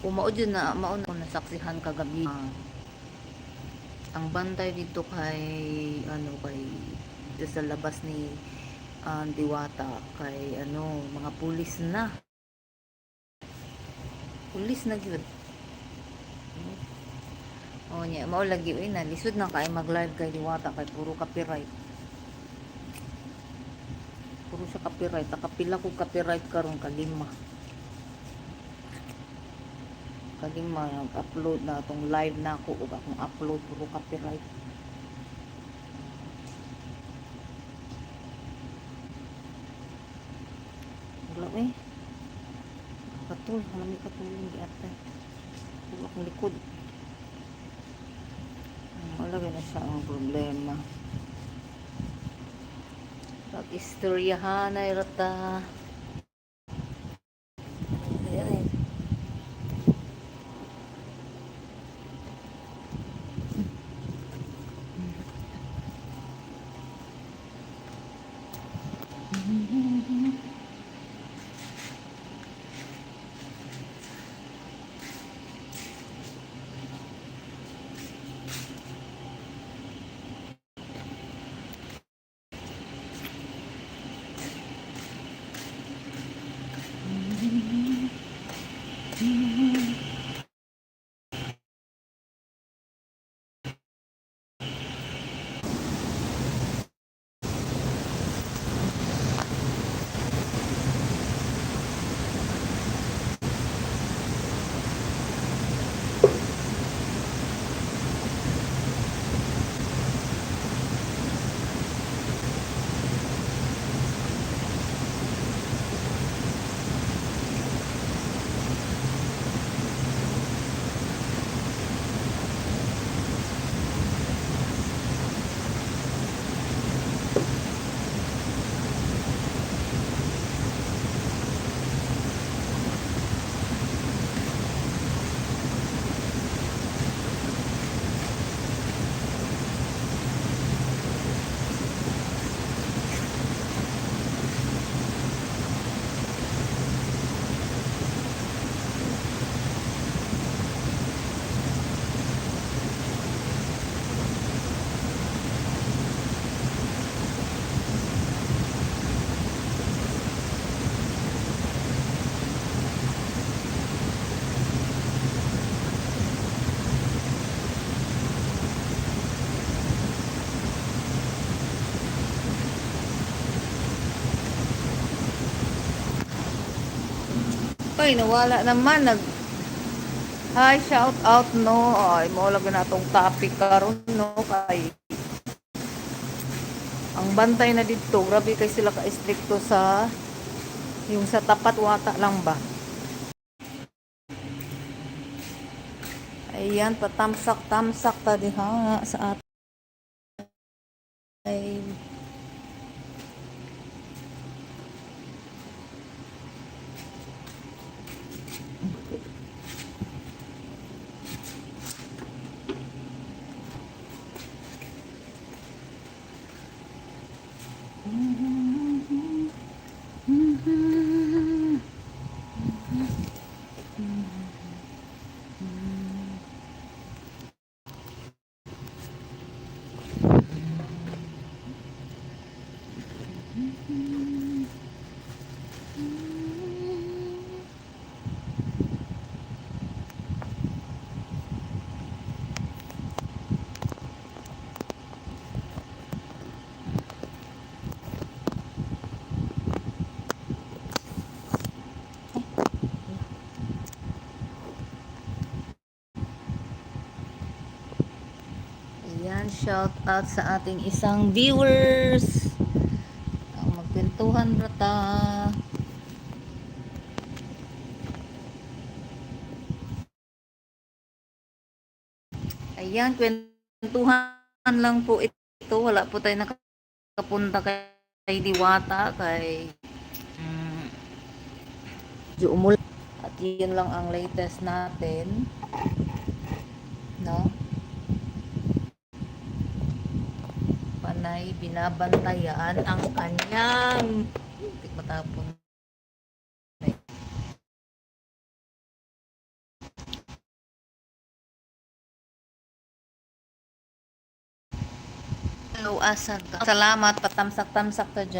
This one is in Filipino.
Umaod yun na, mauna ko nasaksihan kagabi. Ah, ang bantay dito kay, ano, kay, sa labas ni ah, Diwata, kay, ano, mga pulis na. Pulis na gyud. Oh, nya, mao lagi uy na lisod na kay mag-live kay Diwata kay puro copyright. Puro sa copyright, nakapila ko copyright karon kalima. Kalima nag-upload na atong live na ako ug akong upload puro copyright. Wala eh. Katul, halami katulong di atay. Puro akong likod. Wala na siya ang problema. Pag-istoryahan ay rata. Ay, nawala naman. Nag... Hi, shout out, no. Ay, mo lang na itong topic karon no. Kay... Ang bantay na dito, grabe kay sila ka-stricto sa... Yung sa tapat wata lang ba? Ayan, patamsak-tamsak ta diha sa atin. Ay, Mm-hmm. Ayan, shout out sa ating isang viewers. Ang magkwentuhan rata. Ayan, kwentuhan lang po ito. Wala po tayo nakapunta kay Diwata, kay um, umul at yun lang ang latest natin. No? ay binabantayan ang kanyang matapon Hello, asan ka? Salamat, patamsak-tamsak ka dyan.